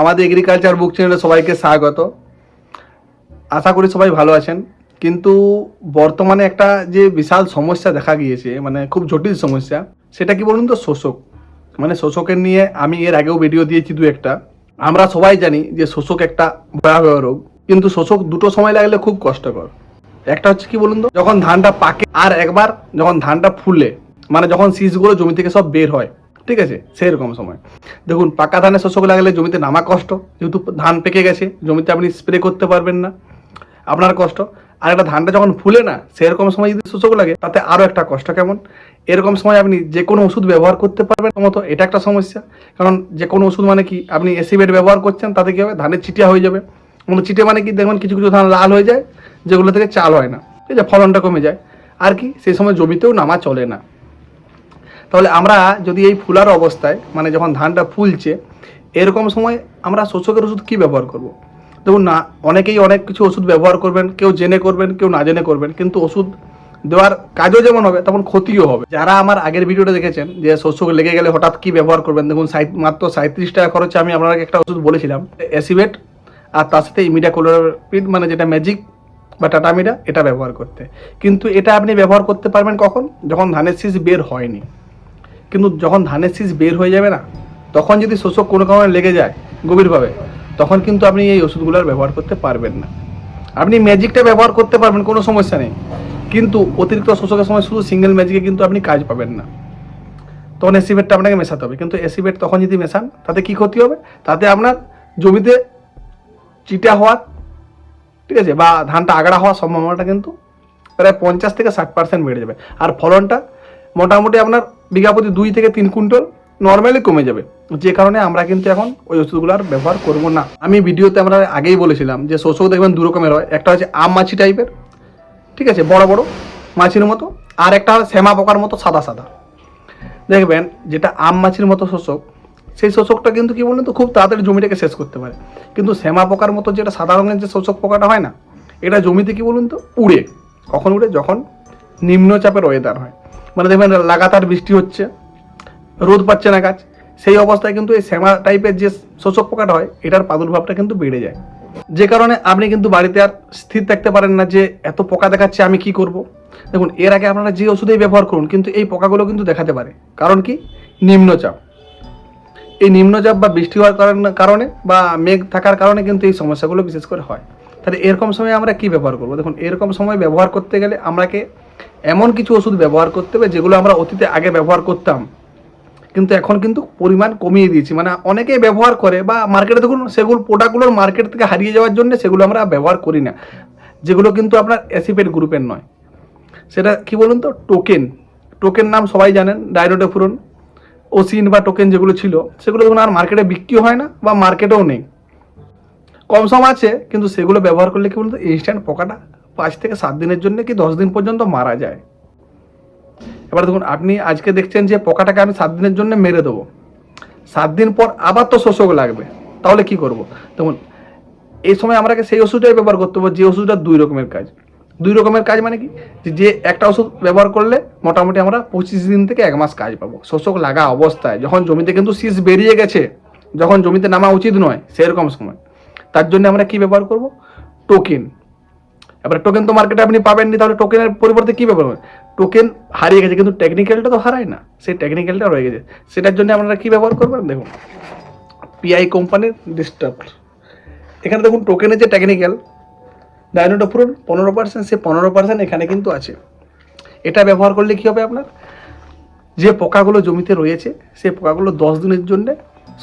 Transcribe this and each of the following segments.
আমাদের এগ্রিকালচার বুক চ্যানেলে সবাইকে স্বাগত। আশা করি সবাই ভালো আছেন। কিন্তু বর্তমানে একটা যে বিশাল সমস্যা দেখা গিয়েছে মানে খুব জটিল সমস্যা, সেটা কি বলুন তো, শোষক। মানে শোষকের নিয়ে আমি এর আগেও ভিডিও দিয়েছি দু একটা। আমরা সবাই জানি যে শোষক একটা ভয়াবহ রোগ। কিন্তু শোষক দুটো সময় লাগলে খুব কষ্টকর। একটা হচ্ছে কি বলুন তো, যখন ধানটা পাকে, আর একবার যখন ধানটা ফুলে মানে যখন শীষগুলো জমি থেকে সব বের হয় ঠিক আছে? সেরকম সময়। দেখুন, পাকা ধানে শোষক লাগলে জমিতে নামা কষ্ট। যেহেতু ধান পেকে গেছে, জমিতে আপনি স্প্রে করতে পারবেন না। আপনার কষ্ট। আর একটা ধানটা যখন ফুলে না সেরকম সময় যদি শোষক লাগে, তাতে আরও একটা কষ্ট কেমন? এরকম সময় আপনি যে কোনো ওষুধ ব্যবহার করতে পারবেন মতো এটা একটা সমস্যা। কারণ যে কোনো ওষুধ মানে কি? আপনি এসিবেট ব্যবহার করছেন, তাতে কী হবে? ধানের চিটিয়া হয়ে যাবে। মানে চিটে মানে কি? দেখবেন কিছু কিছু ধান লাল হয়ে যায়, যেগুলো থেকে চাল হয় না। ঠিক আছে? ফলনটা কমে যায়। আর কি? সেই সময় জমিতেও নামা চলে না। তাহলে আমরা যদি এই ফুলার অবস্থায় মানে যখন ধানটা ফুলছে, এরকম সময় আমরা শোষকের ওষুধ কী ব্যবহার করব। দেখুন না, অনেকেই অনেক কিছু ওষুধ ব্যবহার করবেন, কেউ জেনে করবেন, কেউ না জেনে করবেন, কিন্তু ওষুধ দেওয়ার কাজও যেমন হবে, তেমন ক্ষতিও হবে। যারা আমার আগের ভিডিওটা দেখেছেন, যে শোষক লেগে গেলে হঠাৎ কি ব্যবহার করবেন, দেখুন মাত্র সাঁত্রিশ টাকা খরচে আমি আপনাকে একটা ওষুধ বলেছিলাম অ্যাসিবেট আর তার সাথে ইমিডা কোলোরাপিড মানে যেটা ম্যাজিক বা টাটামিডা এটা ব্যবহার করতে। কিন্তু এটা আপনি ব্যবহার করতে পারবেন কখন? যখন ধানের শীষ বের হয়নি। কিন্তু যখন ধানের শীষ বের হয়ে যাবে না, তখন যদি শোষক কোনো কারণে লেগে যায় গভীরভাবে, তখন কিন্তু আপনি এই ওষুধগুলো ব্যবহার করতে পারবেন না। আপনি ম্যাজিকটা ব্যবহার করতে পারবেন, কোনো সমস্যা নেই। কিন্তু অতিরিক্ত শোষকের সময় শুধু সিঙ্গেল ম্যাজিকে কিন্তু আপনি কাজ পাবেন না। তখন এসিবেটটা আপনাকে মেশাতে হবে। কিন্তু এসিবেট তখন যদি মেশান, তাতে কি ক্ষতি হবে? তাতে আপনার জমিতে চিটা হওয়ার, ঠিক আছে, বা ধানটা আগড়া হওয়ার সম্ভাবনাটা কিন্তু প্রায় পঞ্চাশ থেকে ষাট পার্সেন্ট বেড়ে যাবে। আর ফলনটা মোটামুটি আপনার বিঘা প্রতি দুই থেকে তিন কুইন্টাল নর্মালি কমে যাবে। যে কারণে আমরা কিন্তু এখন ওই ওষুধগুলো আর ব্যবহার করব না। আমি ভিডিওতে আমরা আগেই বলেছিলাম যে শোষক দেখবেন দু রকমের হয়। একটা হচ্ছে আম মাছি টাইপের ঠিক আছে, বড় বড় মাছির মতো। আর একটা শ্যামা পোকার মতো সাদা সাদা। দেখবেন যেটা আম মাছির মতো শোষক, সেই শোষকটা কিন্তু কি বলুন তো, খুব তাড়াতাড়ি জমিটাকে শেষ করতে পারে। কিন্তু শ্যামা পোকার মতো যেটা সাদা রঙের যে শোষক পোকাটা হয় না, এটা জমিতে কি বলুন তো, উড়ে। কখন উড়ে? যখন নিম্নচাপের ওয়েদার হয়। মানে দেখবেন লাগাতার বৃষ্টি হচ্ছে, রোদ পাচ্ছে না গাছ, সেই অবস্থায় কিন্তু এই শ্যামা টাইপের যে শোষক পোকাটা হয়, এটার প্রাদুর্ভাবটা কিন্তু বেড়ে যায়। যে কারণে আপনি কিন্তু বাড়িতে আর স্থির থাকতে পারেন না যে এত পোকা দেখাচ্ছে, আমি কি করব? দেখুন, এর আগে আপনারা যে ওষুধেই ব্যবহার করুন, কিন্তু এই পোকাগুলো কিন্তু দেখাতে পারে। কারণ কি? নিম্নচাপ। এই নিম্নচাপ বা বৃষ্টি হওয়ার কারণে বা মেঘ থাকার কারণে কিন্তু এই সমস্যাগুলো বিশেষ করে হয়। তাহলে এরকম সময় আমরা কি ব্যবহার করব? দেখুন, এরকম সময় ব্যবহার করতে গেলে আমরাকে এমন কিছু ওষুধ ব্যবহার করতে হবে যেগুলো আমরা অতীতে আগে ব্যবহার করতাম। কিন্তু এখন কিন্তু পরিমাণ কমিয়ে দিয়েছি। মানে অনেকেই ব্যবহার করে বা মার্কেটে দেখুন, সেগুলো প্রোডাক্টগুলোর মার্কেট থেকে হারিয়ে যাওয়ার জন্য সেগুলো আমরা ব্যবহার করি না। যেগুলো কিন্তু আপনার অ্যাসিপেট গ্রুপের নয়। সেটা কি বলুন তো? টোকেন টোকেন নাম সবাই জানেন ডাইনোডেফুরন ওসিন বা টোকেন যেগুলো ছিল, সেগুলো দেখুন আর মার্কেটে বিক্রি হয় না বা মার্কেটেও নেই। কম সম আছে, কিন্তু সেগুলো ব্যবহার করলে কি বলুন তো ইনস্ট্যান্ট পোকাটা পাঁচ থেকে সাত দিনের জন্য কি দশ দিন পর্যন্ত মারা যায়? এবার দেখুন, আপনি আজকে দেখছেন যে পোকাটাকে আমি সাত দিনের জন্য মেরে দেবো। সাত দিন পর আবার তো শোষক লাগবে। তাহলে কি করব? দেখুন, এই সময় আমরাকে সেই ওষুধটাই ব্যবহার করতে হবে, যে ওষুধটা দুই রকমের কাজ। দুই রকমের কাজ মানে কি? যে একটা ওষুধ ব্যবহার করলে মোটামুটি আমরা পঁচিশ দিন থেকে এক মাস কাজ পাবো। শোষক লাগা অবস্থায়, যখন জমিতে কিন্তু শীষ বেরিয়ে গেছে, যখন জমিতে নামা উচিত নয়, সেরকম সময়। তার জন্য আমরা কি ব্যবহার করব? টোকেন। এবার টোকেন তো মার্কেটে আপনি পাবেননি, তাহলে টোকেনের পরিবর্তে কী করবেন? টোকেন হারিয়ে গেছে, কিন্তু টেকনিক্যালটা তো হারায় না। সেই টেকনিক্যালটা রয়ে গেছে। সেটার জন্য আপনারা কী ব্যবহার করবেন? দেখুন পিআই কোম্পানির ডিস্টার্ব এখানে দেখুন টোকেনের যে টেকনিক্যাল ডাইনোটোফুরন পনেরো পার্সেন্ট সে পনেরো পার্সেন্ট এখানে কিন্তু আছে। এটা ব্যবহার করলে কি হবে আপনার? যে পোকাগুলো জমিতে রয়েছে সেই পোকাগুলো দশ দিনের জন্য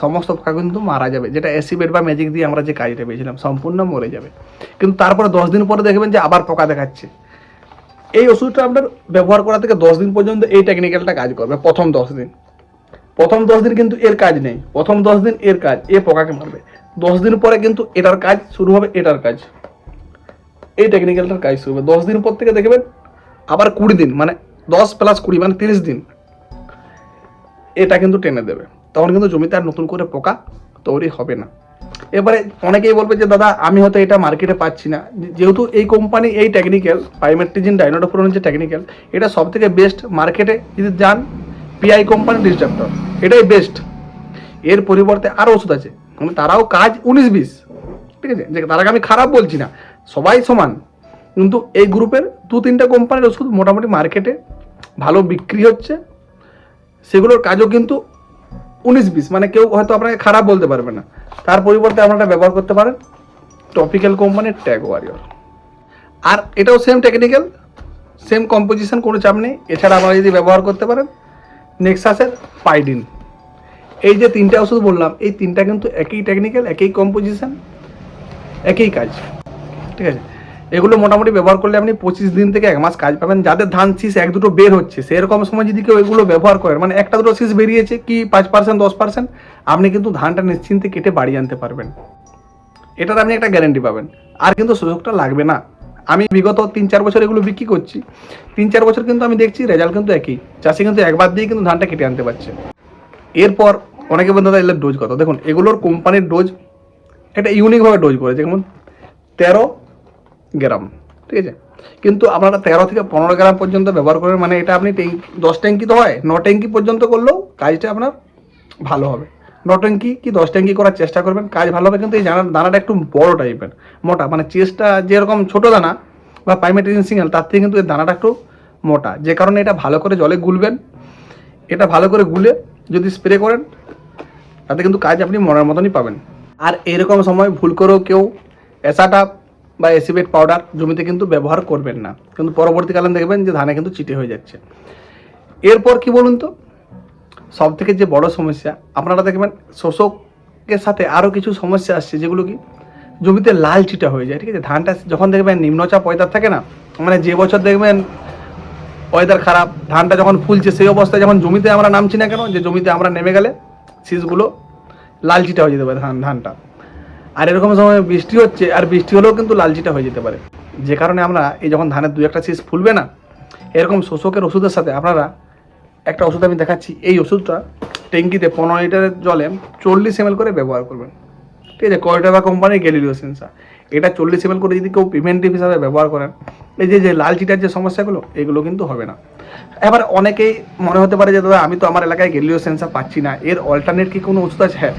সমস্ত পোকা কিন্তু মারা যাবে। যেটা অ্যাসিবেট বা ম্যাজিক দিয়ে আমরা যে কাজটা পেয়েছিলাম, সম্পূর্ণ মরে যাবে। কিন্তু তারপরে দশ দিন পরে দেখবেন যে আবার পোকা দেখাচ্ছে। এই ওষুধটা আপনার ব্যবহার করা থেকে দশ দিন পর্যন্ত এই টেকনিক্যালটা কাজ করবে, প্রথম দশ দিন। প্রথম দশ দিন কিন্তু এর কাজ নেই। প্রথম দশ দিন এর কাজ, এ পোকাকে মারবে। দশ দিন পরে কিন্তু এটার কাজ শুরু হবে, এটার কাজ। এই টেকনিক্যালটার কাজ শুরু হবে। দশ দিন পর থেকে দেখবেন আবার কুড়ি দিন মানে দশ প্লাস কুড়ি মানে তিরিশ দিন। এটা কিন্তু টেনে দেবে। তখন কিন্তু জমিতে আর নতুন করে পোকা তৈরি হবে না। এবারে অনেকেই বলবে যে, দাদা, আমি হয়তো এটা মার্কেটে পাচ্ছি না। যেহেতু এই কোম্পানি এই টেকনিক্যাল পাইমেট্রিজিন ডাইনোটোফোরন যে টেকনিক্যাল এটা সব থেকে বেস্ট মার্কেটে যদি যান পিআই কোম্পানি ডিস্ট্রাক্টর এটাই বেস্ট এর পরিবর্তে আরও ওষুধ আছে। মানে তারাও কাজ উনিশ বিশ। ঠিক আছে? যে, তারাকে আমি খারাপ বলছি না। সবাই সমান। কিন্তু এই গ্রুপের দু তিনটা কোম্পানির ওষুধ মোটামুটি মার্কেটে ভালো বিক্রি হচ্ছে। সেগুলোর কাজও কিন্তু উনিশ বিশ মানে কেউ হয়তো আপনাকে খারাপ বলতে পারবে না। তার পরিবর্তে আপনারা ব্যবহার করতে পারেন। টপিক্যাল কোম্পানির ট্যাগ ওয়ারিয়র আর এটাও সেম টেকনিক্যাল সেম কম্পোজিশন কোনো চাপ নেই। এছাড়া আপনারা যদি ব্যবহার করতে পারেন নেক্সাসের পাইডিন এই যে তিনটা ওষুধ বললাম, এই তিনটা কিন্তু একই টেকনিক্যাল একই কম্পোজিশন একই কাজ। ঠিক আছে? এগুলো মোটামুটি ব্যবহার করলে আপনি পঁচিশ দিন থেকে এক মাস কাজ পাবেন। যাদের ধান শীষ এক দুটো বের হচ্ছে, সেরকম সময় যদি কেউ এগুলো ব্যবহার করেন মানে একটা দুটো শীষ বেরিয়েছে কি পাঁচ পার্সেন্ট দশ পার্সেন্ট আপনি কিন্তু ধানটা নিশ্চিন্তে কেটে বাড়ি আনতে পারবেন। এটার আপনি একটা গ্যারেন্টি পাবেন। আর কিন্তু সুযোগটা লাগবে না। আমি বিগত তিন চার বছর এগুলো বিক্রি করছি। তিন চার বছর কিন্তু আমি দেখছি রেজাল্ট কিন্তু একই। চাষি কিন্তু একবার দিয়ে কিন্তু ধানটা কেটে আনতে পারছে। এরপর অনেকে বলতে দাদা এগুলোর ডোজ কত? দেখুন, এগুলোর কোম্পানির ডোজ একটা ইউনিকভাবে ডোজ করেছে। যেমন তেরো গ্রাম, ঠিক আছে? কিন্তু আপনারা তেরো থেকে পনেরো গ্রাম পর্যন্ত ব্যবহার করেন মানে এটা আপনি ট্যাঙ্ক দশ ট্যাঙ্কি তো হয়, ন ট্যাঙ্কি পর্যন্ত করলেও কাজটা আপনার ভালো হবে। ন ট্যাঙ্কি কি দশ ট্যাঙ্কি করার চেষ্টা করবেন, কাজ ভালো হবে, কিন্তু এই দানা দানাটা একটু বড় টাইপের, মোটা মানে চেস্টটা যেরকম ছোটো দানা বা পাইমেট্রিন সিঙ্গেল, তার থেকে কিন্তু এই দানাটা একটু মোটা। যে কারণে এটা ভালো করে জলে গুলবেন, এটা ভালো করে গুলে যদি স্প্রে করেন, তাতে কিন্তু কাজ আপনি মনের মতনই পাবেন। আর এরকম সময় ভুল করেও কেউ এসাটা বা এসিবেট পাউডার জমিতে কিন্তু ব্যবহার করবেন না। কিন্তু পরবর্তীকালে দেখবেন যে ধানে কিন্তু চিটে হয়ে যাচ্ছে। এরপর কি বলুন তো? সব থেকে যে বড় সমস্যা, আপনারা দেখবেন শোষকের সাথে আরও কিছু সমস্যা আসছে, যেগুলো কি? জমিতে লাল চিটা হয়ে যায়, ঠিক আছে? ধানটা যখন দেখবেন নিম্নচাপ ওয়েদার থাকে না মানে যে বছর দেখবেন ওয়েদার খারাপ, ধানটা যখন ফুলছে, সেই অবস্থায় যখন জমিতে আমরা নামছি না কেন, যে জমিতে আমরা নেমে গেলে, শীষগুলো লাল চিটা হয়ে যেতে পারে ধান, ধানটা। আর এরকম সময় বৃষ্টি হচ্ছে, আর বৃষ্টি হলেও কিন্তু লালচিটা হয়ে যেতে পারে। যে কারণে আমরা এই যখন ধানের দু একটা শীষ ফুলবে না, এরকম শোষকের ওষুধের সাথে আপনারা একটা ওষুধ আমি দেখাচ্ছি। এই ওষুধটা ট্যাঙ্কিতে পনেরো লিটারের জলে চল্লিশ এম করে ব্যবহার করবেন। ঠিক আছে কয়টাকা কোম্পানির গ্যালিলিও সেন্সার? এটা চল্লিশ এম করে যদি কেউ প্রিভেন্টিভ হিসাবে ব্যবহার করেন, এই যে যে লাল চিটার যে সমস্যাগুলো, এগুলো কিন্তু হবে না। এবার অনেকেই মনে হতে পারে যে, দাদা, আমি তো আমার এলাকায় গ্যালিলিও সেন্সার পাচ্ছি না। এর অল্টারনেট কি কোনো ওষুধ আছে? হ্যাঁ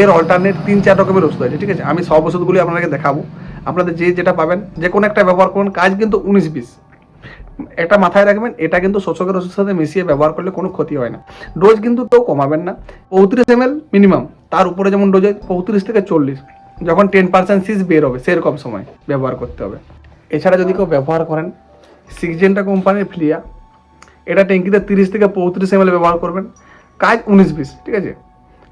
এর অল্টারনেট তিন, চার রকমের ওষুধ আছে, ঠিক আছে? আমি সব ওষুধগুলি আপনাকে দেখাবো। আপনাদের যে যেটা পাবেন, যে কোনো একটা ব্যবহার করুন, কাজ কিন্তু উনিশ বিশ একটা মাথায় রাখবেন, এটা কিন্তু শোষকের ওষুধের সাথে মিশিয়ে ব্যবহার করলে কোনো ক্ষতি হয় না। ডোজ কিন্তু কেউ কমাবেন না। পঁয়ত্রিশ এম মিনিমাম তার উপরে যেমন ডোজ হয়, পঁয়ত্রিশ থেকে চল্লিশ। যখন টেন পার্সেন্ট সিজ বের হবে, সেরকম সময় ব্যবহার করতে হবে। এছাড়া যদি কেউ ব্যবহার করেন সিক্সজেন্টা কোম্পানির ফ্লিয়া এটা ট্যাঙ্কিতে তিরিশ থেকে পঁয়ত্রিশ এম ব্যবহার করবেন। কাজ উনিশ বিশ ঠিক আছে?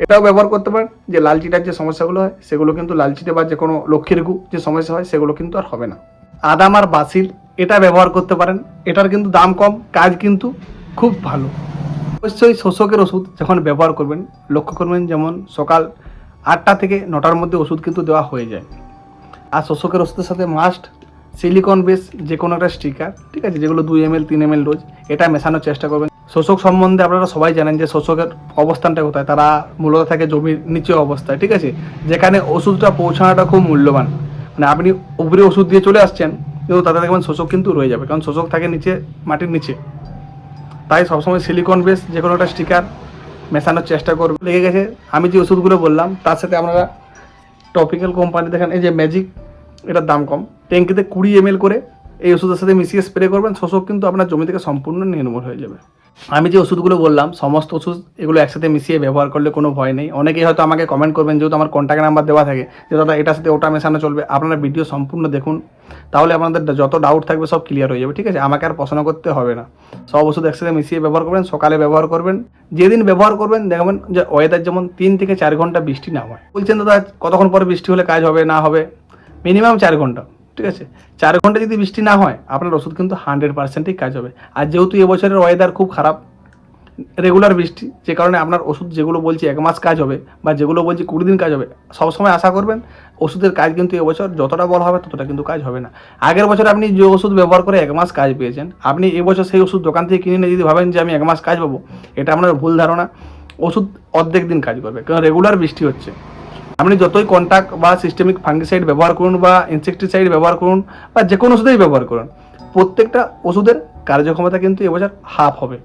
এটাও ব্যবহার করতে পারেন যে লাল চিটার যে সমস্যাগুলো হয়, সেগুলো কিন্তু লাল চিটে বা যে কোনো লক্ষ্মীর গু যে সমস্যা হয়, সেগুলো কিন্তু আর হবে না। আদাম আর বাসিল এটা ব্যবহার করতে পারেন, এটার কিন্তু দাম কম, কাজ কিন্তু খুব ভালো। অবশ্যই শোষকের ওষুধ যখন ব্যবহার করবেন, লক্ষ্য করবেন যেমন সকাল আটটা থেকে নটার মধ্যে ওষুধ কিন্তু দেওয়া হয়ে যায়। আর শোষকের ওষুধের সাথে মাস্ট সিলিকন বেস যে কোনো একটা স্টিকার, ঠিক আছে, যেগুলো দুই এম এল তিন এম এল ডোজ, এটা মেশানোর চেষ্টা করবেন। শোষক সম্বন্ধে আপনারা সবাই জানেন যে শোষকের অবস্থানটা কোথায়, তারা মূলত থাকে জমির নিচে অবস্থায়, ঠিক আছে? যেখানে ওষুধটা পৌঁছানোটা খুব মূল্যবান। মানে আপনি উপরে ওষুধ দিয়ে চলে আসছেন, কিন্তু তাতে দেখবেন শোষক কিন্তু রয়ে যাবে, কারণ শোষক থাকে নিচে, মাটির নিচে। তাই সবসময় সিলিকন বেস যে কোনো একটা স্টিকার মেশানোর চেষ্টা করবে। লেগে গেছে, আমি যে ওষুধগুলো বললাম, তার সাথে আপনারা টপিক্যাল কোম্পানি দেখেন, এই যে ম্যাজিক এটার দাম কম। ট্যাঙ্কিতে কুড়ি এম করে এই ওষুধের সাথে মিশিয়ে স্প্রে করবেন শোষক কিন্তু আপনার জমি থেকে সম্পূর্ণ নির্মূল হয়ে যাবে। আমি যে ওষুধগুলো বললাম, সমস্ত ওষুধ এগুলো একসাথে মিশিয়ে ব্যবহার করলে কোনো ভয় নেই। অনেকেই হয়তো আমাকে কমেন্ট করবেন, যেহেতু আমার কন্ট্যাক্ট নাম্বার দেওয়া থাকে, যে দাদা এটার সাথে ওটা মেশানো চলবে। আপনারা ভিডিও সম্পূর্ণ দেখুন, তাহলে আপনাদের যত ডাউট থাকবে সব ক্লিয়ার হয়ে যাবে, ঠিক আছে? আমাকে আর প্রশ্ন করতে হবে না। সব ওষুধ একসাথে মিশিয়ে ব্যবহার করবেন, সকালে ব্যবহার করবেন। যেদিন ব্যবহার করবেন, দেখবেন যে ওয়েদার যেমন তিন থেকে চার ঘণ্টা বৃষ্টি না হয়। বলছেন, দাদা, কতক্ষণ পরে বৃষ্টি হলে কাজ হবে, না হবে? মিনিমাম চার ঘণ্টা। ঠিক আছে? চার ঘণ্টা যদি বৃষ্টি না হয়, আপনার ওষুধ কিন্তু হান্ড্রেড পার্সেন্টই কাজ হবে। আর যেহেতু এবছরের ওয়েদার খুব খারাপ রেগুলার বৃষ্টি, যে কারণে আপনার ওষুধ যেগুলো বলছি এক মাস কাজ হবে বা যেগুলো বলছি কুড়ি দিন কাজ হবে, সবসময় আশা করবেন ওষুধের কাজ কিন্তু এবছর যতটা বলা হবে ততটা কিন্তু কাজ হবে না। আগের বছর আপনি যে ওষুধ ব্যবহার করে এক মাস কাজ পেয়েছেন, আপনি এবছর সেই ওষুধ দোকান থেকে কিনে নিয়ে যদি ভাবেন যে আমি এক মাস কাজ পাবো, এটা আপনার ভুল ধারণা। ওষুধ অর্ধেক দিন কাজ করবে, কারণ রেগুলার বৃষ্টি হচ্ছে। আপনি যতই কন্ট্যাক্ট বা সিস্টেমিক ফাঙ্গিসাইড ব্যবহার করুন বা ইনসেকটিসাইড ব্যবহার করুন বা যে কোনো ওষুধেই ব্যবহার করুন, প্রত্যেকটা ওষুধের কার্যক্ষমতা কিন্তু এবছর হাফ হবে।